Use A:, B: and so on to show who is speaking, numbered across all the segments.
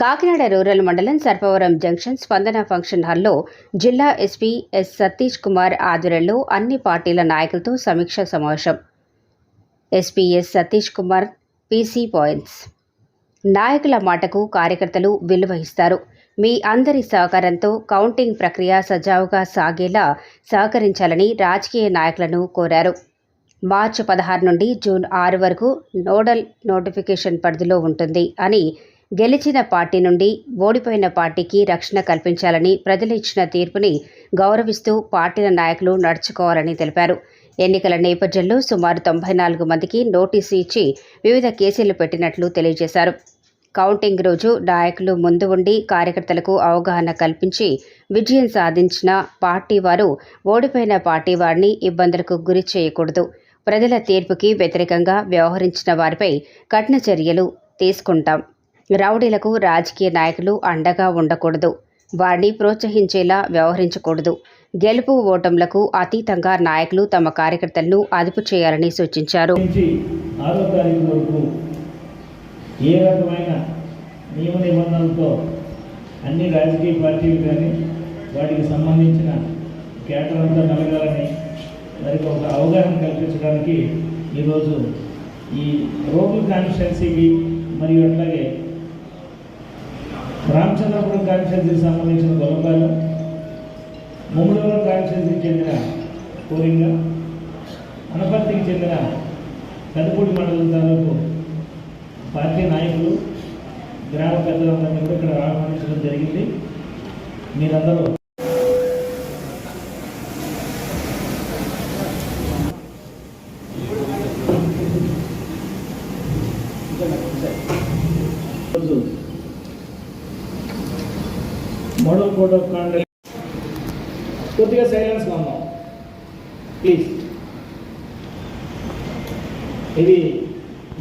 A: Kakinada rural మండలం Sarpavaram junction స్పందన function హాల్లో జిల్లా ఎస్పీ ఎస్ సతీష్ కుమార్ ఆధ్వర్యంలో అన్ని పార్టీల నాయకులతో సమీక్ష సమావేశం. SP S Satish Kumar PC points. నాయకుల మాటకు కార్యకర్తలు విలువహిస్తారు. మీ అందరి సహకారంతో కౌంటింగ్ ప్రక్రియ సజావుగా సాగేలా సహకరించాలని రాజకీయ నాయకులను కోరారు. మార్చి పదహారు నుండి జూన్ ఆరు వరకు నోడల్ నోటిఫికేషన్ పరిధిలో ఉంటుంది అని గెలిచిన పార్టీ నుండి ఓడిపోయిన పార్టీకి రక్షణ కల్పించాలని ప్రజలు ఇచ్చిన తీర్పుని గౌరవిస్తూ పార్టీల నాయకులు నడుచుకోవాలని తెలిపారు. ఎన్నికల నేపథ్యంలో సుమారు తొంభై నాలుగు మందికి నోటీసు ఇచ్చి వివిధ కేసులు పెట్టినట్లు తెలియజేశారు. కౌంటింగ్ రోజు నాయకులు ముందు ఉండి కార్యకర్తలకు అవగాహన కల్పించి విజయం సాధించిన పార్టీ వారు ఓడిపోయిన పార్టీ వారిని ఇబ్బందులకు గురి చేయకూడదు. ప్రజల తీర్పుకి వ్యతిరేకంగా వ్యవహరించిన వారిపై కఠిన చర్యలు తీసుకుంటాం. రౌడీలకు రాజకీయ నాయకులు అండగా ఉండకూడదు. వారిని ప్రోత్సహించేలా వ్యవహరించకూడదు. గెలుపు ఓటంలకు అతీతంగా నాయకులు తమ కార్యకర్తలను అదుపు చేయాలని సూచించారు.
B: ఏ రకమైన నియమ నిబంధనలతో అన్ని రాజకీయ పార్టీలు కానీ వాటికి సంబంధించిన కేటర్ అంతా మెలగాలని వారికి ఒక అవగాహన కల్పించడానికి ఈరోజు ఈ రోగుల కాన్స్టిట్యున్సీకి మరియు అట్లాగే రామచంద్రపురం కాన్స్టిట్యూన్సీకి సంబంధించిన గొల్లపాలు ముమ్మడివరం కాన్స్టిట్యూన్సీకి చెందిన కోరింగ అనపర్తికి చెందిన పెద్దపూడి మండలం తాలూకు పార్టీ నాయకులు గ్రామ పెద్దలందరినీ కూడా ఇక్కడ ఆహ్వానించడం జరిగింది. మీరందరూ ఈరోజు మోడల్ కోడ్. ఆఫ్ కాండక్ట్ కొద్దిగా సైలెన్స్గా ఉన్నాం. ప్లీజ్ ఇది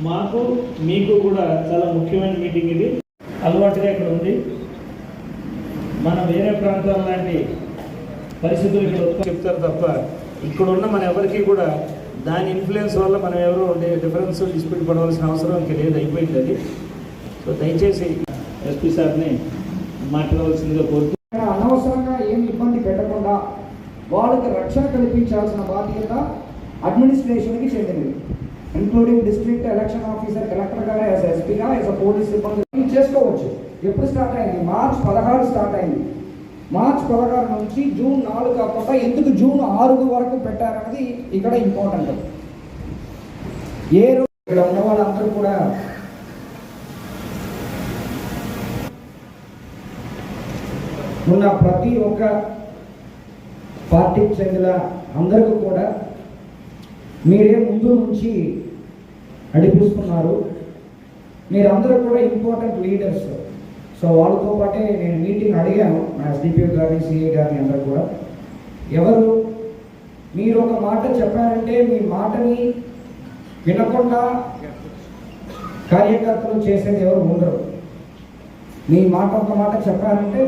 B: మాకు మీకు కూడా చాలా ముఖ్యమైన మీటింగ్ ఇది. అలవాటుగా ఇక్కడ ఉంది. మన వేరే ప్రాంతాల లాంటి పరిస్థితులు ఇక్కడ చెప్తారు తప్ప ఇక్కడ ఉన్న మన ఎవరికి కూడా దాని ఇన్ఫ్లుయెన్స్ వల్ల మనం ఎవరో ఉండే డిఫరెన్స్ డిస్ప్యూట్ పడవలసిన అవసరం ఇంకా లేదు అయిపోయింది అది. సో దయచేసి ఎస్పీ సార్ని మాట్లాడవలసిందిగా కోరుతూ
C: అనవసరంగా ఏమి ఇబ్బంది పెట్టకుండా వాళ్ళకి రక్షణ కల్పించాల్సిన బాధ్యత అడ్మినిస్ట్రేషన్కి చెందినది. Including district election officer collector గారు యాజ్ ఎస్పీగా యాజ్ పోలీస్ సిబ్బంది. చేసుకోవచ్చు. ఎప్పుడు స్టార్ట్ అయింది? మార్చ్ పదహారు స్టార్ట్ అయింది. మార్చ్ పదహారు నుంచి జూన్ నాలుగు కాకుండా ఎందుకు జూన్ ఆరు వరకు పెట్టారన్నది ఇక్కడ ఇంపార్టెంట్ ఏ రోజు ఇక్కడ ఉన్న వాళ్ళందరూ కూడా ఉన్న ప్రతి ఒక్క పార్టీకి చెందిన అందరికీ కూడా మీరే ముందు నుంచి నడిపిస్తున్నారు. మీరందరూ కూడా ఇంపార్టెంట్ లీడర్స్ సో వాళ్ళతో పాటే నేను మీటింగ్ అడిగాను నా ఎస్డిపిఓ గారిని సిఏ గారిని అందరూ కూడా. ఎవరు? మీరు ఒక మాట చెప్పారంటే మీ మాటని వినకుండా కార్యకర్తలు చేసేది ఎవరు ఉండరు. మీ మాట ఒక మాట చెప్పారంటే